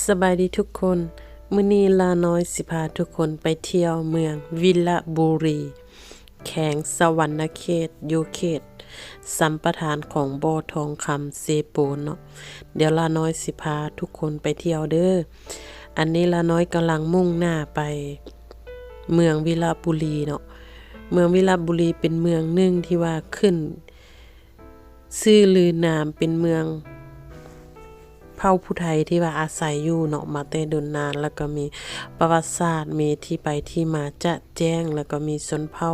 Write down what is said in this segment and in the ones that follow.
สบายดีทุกคนมื้อนี้ลาน้อยสิพาทุกคนไปเที่ยวเมืองวิลาบุรี แขงสวรรณเขตยูเขต สัมปทานของบ่อทองคำเซโปนเนาะเดี๋ยวลาน้อยสิพาทุกคนไปเที่ยวเด้ออันนี้ลาน้อยกำลังมุ่งหน้าไป เมืองวิลาบุรีเนาะเมืองวิลาบุรีเป็นเมืองหนึ่งที่ว่าขึ้นชื่อลือนามเป็นเมือง ผ่าผู้ไทยที่ว่าอาศัยอยู่เนาะมาแต่ดนนาน แล้วก็มีประวัติศาสตร์มีที่ไปที่มาจะแจ้ง แล้วก็มีชนเผ่า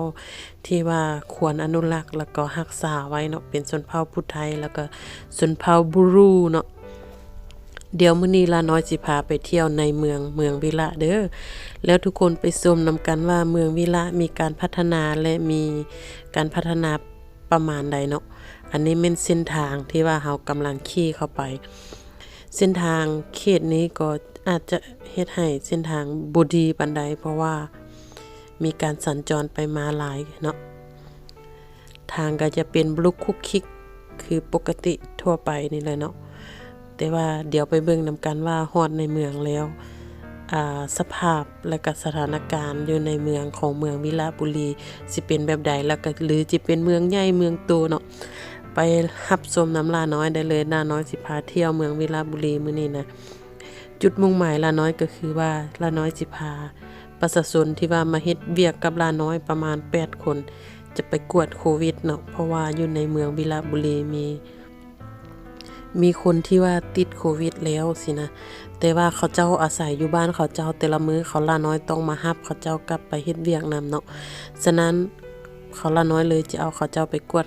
ที่ว่าควรอนุรักษ์ แล้วก็รักษาไว้เนาะเป็นชนเผ่าผู้ไทย แล้วก็ชนเผ่าบุรูเนาะเดี๋ยวมื้อนี้ลาน้อยสิพาไปเที่ยวในเมืองเมืองวิระเด้อ แล้วทุกคนไปชมนำกันว่าเมืองวิระมีการพัฒนาและมีการพัฒนาประมาณใดเนาะ อันนี้เป็นเส้นทางที่ว่าเรากำลังขี่เข้าไป เส้นทางเขตนี้ก็อาจจะเฮ็ดให้เส้นทางบ่ดีปานใดเพราะว่ามีการสัญจรไปมาหลายเนาะทางก็จะเป็นบลุกคุกคิกคือปกติทั่วไปนี่เลยเนาะแต่ว่าเดี๋ยวไปเบิ่งนำกันว่าฮอดในเมืองแล้วอ่าสภาพและก็สถานการณ์อยู่ในเมืองของเมืองวิลาบุรีสิเป็นแบบใดแล้วก็หรือจิเป็นเมืองใหญ่เมืองโตเนาะ ไปรับชมน้ำลาน้อยได้เลยลาน้อยสิพาเที่ยวเมืองวิลาบุรีมื้อนี้นะจุดมุ่งหมายลาน้อยก็คือว่าลาน้อยสิพาประชาชนที่ว่ามาเฮ็ดเวียกกับลาน้อยประมาณ 8 คน จะไปกวดโควิดเนาะเพราะว่าอยู่ในเมืองวิลาบุรีมีมีคนที่ว่าติดโควิดแล้วสินะ แต่ว่าเขาเจ้าอาศัยอยู่บ้านเขาเจ้าแต่ละมื้อเขาลาน้อยต้องมารับ เขาเจ้ากลับไปเฮ็ดเวียกนํเนาะ ฉะนั้นเขาลาน้อยเลยจะเอาเขาเจ้าไปกวด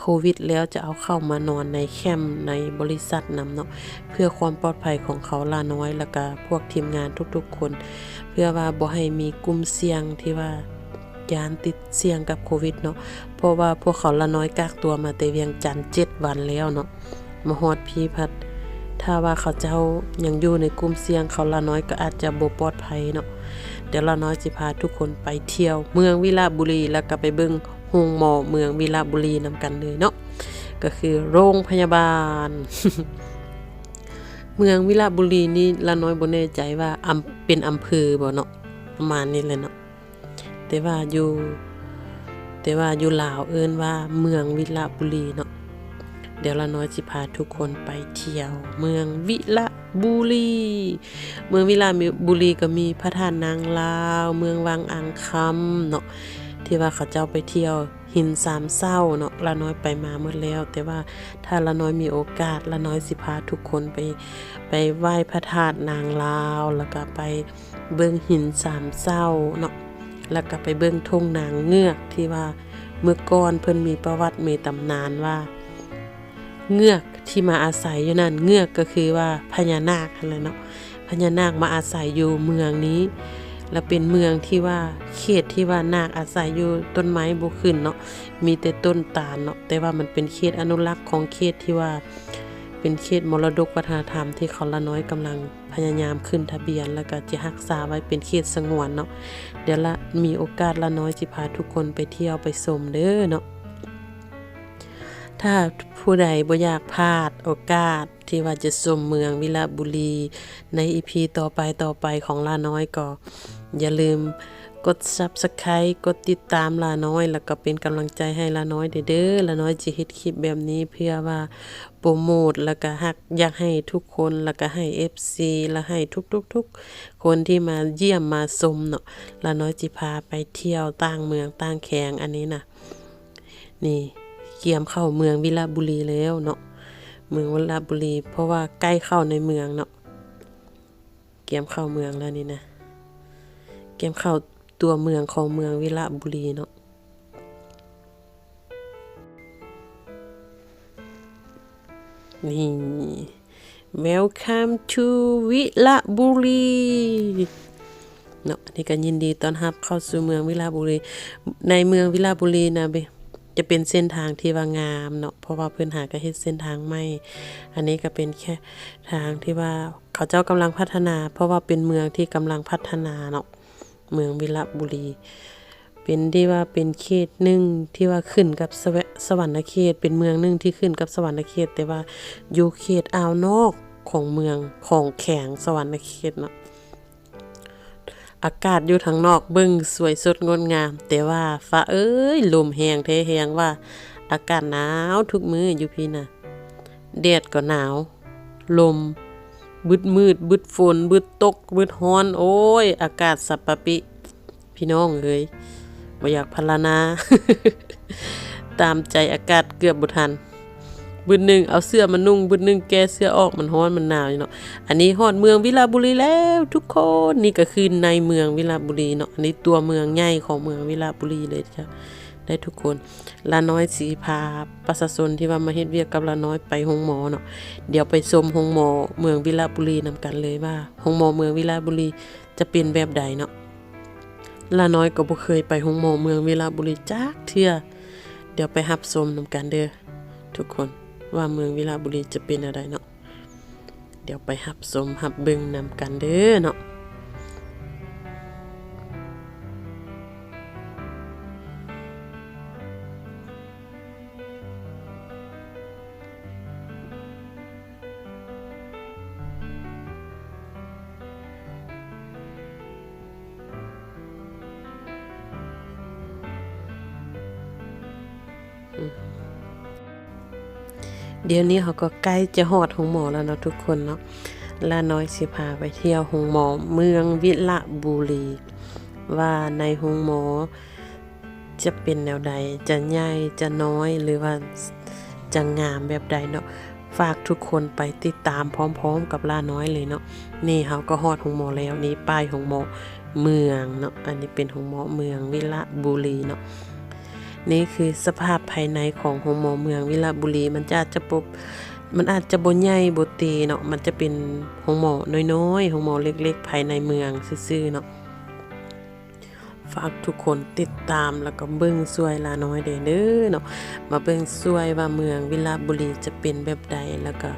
โควิดแล้วจะเอาเข้ามานอนในแคมป์ในบริษัทนํเนาะเพื่อความปลอดภัยของเขาลาน้อยแล้วก็พวกทีมงานทุกๆคน เพื่อว่าบ่ให้มีกลุ่มเสี่ยงที่ว่ายานติดเสี่ยงกับโควิดเนาะเพราะว่าพวกเขาละน้อยกักตัวมาแต่เวียงจันทน์7วันแล้วเนาะมาฮอดพีพัดถ้าว่าเขาเจ้ายังอยู่ในกลุ่มเสี่ยงเขาละน้อยก็อาจจะบ่ปลอดภัยเนาะเดี๋ยวละน้อยสิพาทุกคนไปเที่ยว เมืองวิลาบุรีแล้วก็ไปเบิ่ง โรงหมอเมืองวิลาบุรีนำกันเลยเนาะก็คือโรงพยาบาล เมืองวิลาบุรีนี่ละน้อยบ่แน่ใจว่าอำเป็นอำเภอบ่เนาะประมาณนี้เลยเนาะแต่ว่าอยู่แต่ว่าอยู่ลาวเอิ้นว่าเมืองวิลาบุรีเนาะเดี๋ยวละน้อยสิพาทุกคนไปเที่ยว เมืองวิลาบุรี เมืองวิลาบุรีก็มีพระธาตุนางลาว เมืองวังอ่างคำเนาะ ที่ว่าเขาเจ้าไปเที่ยวหินสามเศร้าเนาะละน้อยไปมาหมดแล้ว แต่ว่าถ้าละน้อยมีโอกาสละน้อยสิพาทุกคนไปไปไหว้พระธาตุนางลาว แล้วก็ไปเบิ่งหินสามเศร้าเนาะแล้วก็ไปเบิ่งทุ่งนางเงือกที่ว่าเมื่อก่อนเพิ่นมีประวัติมีตำนานว่า เงือกที่มาอาศัยอยู่นั่นเงือกก็คือว่าพญานาคนั่นแหละเนาะพญานาคมาอาศัยอยู่เมืองนี้ และเป็นเมืองที่ว่าเขตที่ว่านาคอาศัยอยู่ต้นไม้บ่ขึ้นเนาะมีแต่ต้นตาลเนาะแต่ว่ามันเป็นเขตอนุรักษ์ของเขตที่ว่า เป็นเขตมรดกวัฒนธรรมที่เขาละน้อยกำลังพยายามขึ้นทะเบียน แล้วก็จะรักษาไว้เป็นเขตสงวนเนาะเดี๋ยวละมีโอกาสละน้อยสิพาทุกคนไปเที่ยวไปชมเด้อเนาะถ้าผู้ใดบ่อยากพลาดโอกาสที่ว่าจะชมเมืองวิลาบุรี ใน EP ต่อไปต่อไปของลาน้อยก็ อย่าลืมกด Subscribe กดติดตามลาน้อย แล้วก็เป็นกำลังใจให้ลาน้อยเด้อเด้อลาน้อยจะเฮ็ดคลิปแบบนี้เพื่อว่าโปรโมทแล้วก็ฮักอยากให้ทุกคนแล้วก็ให้ FC และให้ทุกๆๆ คนที่มาเยี่ยมมาชมเนาะลาน้อยจิพาไปเที่ยวต่างเมืองต่างแขงอันนี้นะนี่เกียมเข้าเมืองวิลาบุรีแล้วเนาะเมืองวิลาบุรี เพราะว่าใกล้เข้าในเมืองเนาะเกียมเข้าเมืองแล้วนี่นะ เกมเข้าตัวเมืองของเมืองวิระบุรีเนาะนี่ Welcome to วิระบุรีเนาะอันนี้ก็ยินดีต้อนรับเข้าสู่เมืองวิระบุรี ในเมืองวิระบุรีนะเบจะเป็นเส้นทางที่ว่างามเนาะเพราะว่าเพิ่นหาก็เฮ็ดเส้นทางใหม่ อันนี้ก็เป็นแค่ทางที่ว่าเขาเจ้ากำลังพัฒนา เพราะว่าเป็นเมืองที่กำลังพัฒนาเนาะ เมืองวิระบุรี เป็นที่ว่าเป็นเขตหนึ่งที่ว่าขึ้นกับสวสวรรณเขต เป็นเมืองหนึ่งที่ขึ้นกับสวรรณเขต แต่ว่าอยู่เขตอ่าวนอกของเมืองของแข็งสวรรค์เขตเนาะอากาศอยู่ทางนอกเบิ่งสวยสดงดงาม แต่ว่าฟ้าเอ้ยลมแหงแท้แหงว่า อากาศหนาวทุกมื้ออยู่พี่น่ะแดดก็หนาว ลม บึดมืด บึดฝน บึดตก บึดฮ้อน โอ้ย อากาศสัปปะปิ พี่น้องเอ้ยบ่อยากพรรนา ตามใจอากาศเกือบบ่ทัน บึดหนึ่งเอาเสื้อมานุ่ง บึดหนึ่งแกเสื้อออกมันร้อนมันหนาวอยู่เนาะ อันนี้ฮอดเมืองวิลาบุรีแล้วทุกคน นี่ก็คือในเมืองวิลาบุรีเนาะ อันนี้ตัวเมืองใหญ่ของเมืองวิลาบุรีเลยจ้ะ ได้ทุกคนลาน้อยสีพาประชาชนที่ว่ามาเฮ็ดเวียกกับลาน้อยไปโรงหมอเนาะเดี๋ยวไปชมโรงหมอเมืองวิลาบุรีนำกันเลยว่าโรงหมอเมืองวิลาบุรีจะเป็นแบบใดเนาะลาน้อยก็บ่เคยไปโรงหมอเมืองวิลาบุรีจักเทื่อเดี๋ยวไปรับชมนำกันเด้อทุกคนว่าเมืองวิลาบุรีจะเป็นอะไรเนาะเดี๋ยวไปรับชมรับเบิ่งนำกันเด้อเนาะ เดี๋ยวนี้เขาก็ใกล้จะฮอดโรงหมอแล้วเนาะทุกคนเนาะลาน้อยสิพาไปเที่ยวโรงหมอเมืองวิละบุรี ว่าในโรงหมอจะเป็นแนวใดจะใหญ่จะน้อยหรือว่าจะงามแบบใดเนาะฝากทุกคนไปติดตามพร้อมๆ กับลาน้อยเลยเนาะนี่เขาก็ฮอดโรงหมอแล้วนี่ป้ายโรงหมอเมืองเนาะอันนี้เป็นโรงหมอเมืองวิละบุรีเนาะ นี่คือสภาพภายในของโรงหมอเมืองวิลาบุรีมันจะอาจจะปบมันอาจจะบ่ใหญ่บ่เตเนาะมันจะเป็นโรงหมอน้อยๆโรงหมอเล็กๆ ภายในเมืองซื่อๆเนาะฝากทุกคนติดตามแล้วก็เบิ่งสวยลาน้อยเด้อเด้อเนาะมาเบิ่งสวยว่าเมืองวิลาบุรีจะเป็นแบบใดแล้วก็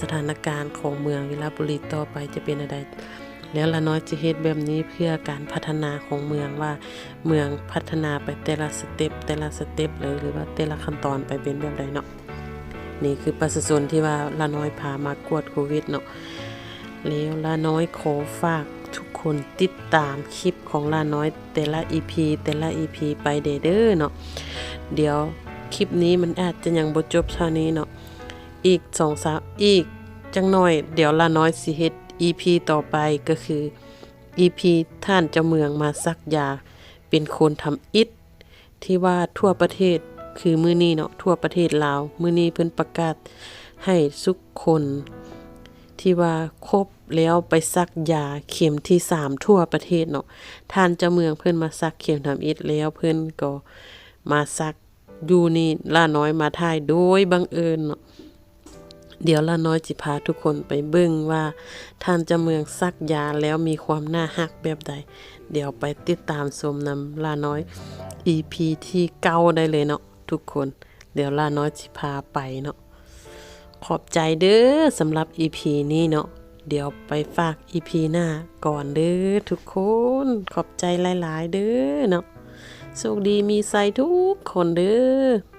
สถานการณ์ของเมืองวิลาบุรีต่อไปจะเป็นอะไร แล้วละน้อยจะเฮ็ดแบบนี้เพื่อการพัฒนาของเมืองว่าเมืองพัฒนาไปแต่ละสเต็ปแต่ละสเต็ปเลยหรือว่าแต่ละขั้นตอนไปเป็นแบบใดเนาะนี่คือประชาชนที่ว่าละน้อยพามากวดโควิดเนาะแล้วละน้อยขอฝากทุกคนติดตามคลิปของละน้อยแต่ละ EP แต่ละ EP ไปเด้อเนาะเดี๋ยวคลิปนี้มันอาจจะยังบ่จบเท่านี้เนาะอีก2 3อีกจังหน่อย เดี๋ยวละน้อยสิเฮ็ด EP ต่อไปก็คือ EP ท่านเจ้าเมืองมาซักยา เป็นคนทำอิฐที่ว่าทั่วประเทศคือมื้อนี้เนาะทั่วประเทศลาวมื้อนี้เพิ่นประกาศให้ทุกคน ที่ว่าครบแล้วไปซักยาเข็มที่สามทั่วประเทศเนาะท่านเจ้าเมืองเพิ่นมาซักเข็มทำอิฐแล้วเพิ่นก็มาซักอยู่นี่ล่าน้อยมาถ่ายโดยบังเอิญเนาะ เดี๋ยวละน้อยจิพาทุกคนไปเบิ่งว่าท่านจะเมืองซักยาแล้วมีความน่าฮักแบบใด เดี๋ยวไปติดตามชมนำลาน้อย EP ที่เก้าได้เลยเนาะทุกคน เดี๋ยวลาน้อยจิพาไปเนาะขอบใจเด้อสำหรับ EP นี้เนาะเดี๋ยวไปฝาก EP หน้าก่อนเด้อทุกคน ขอบใจหลาย ๆ เด้อเนาะโชคดีมีใส่ทุกคนเด้อ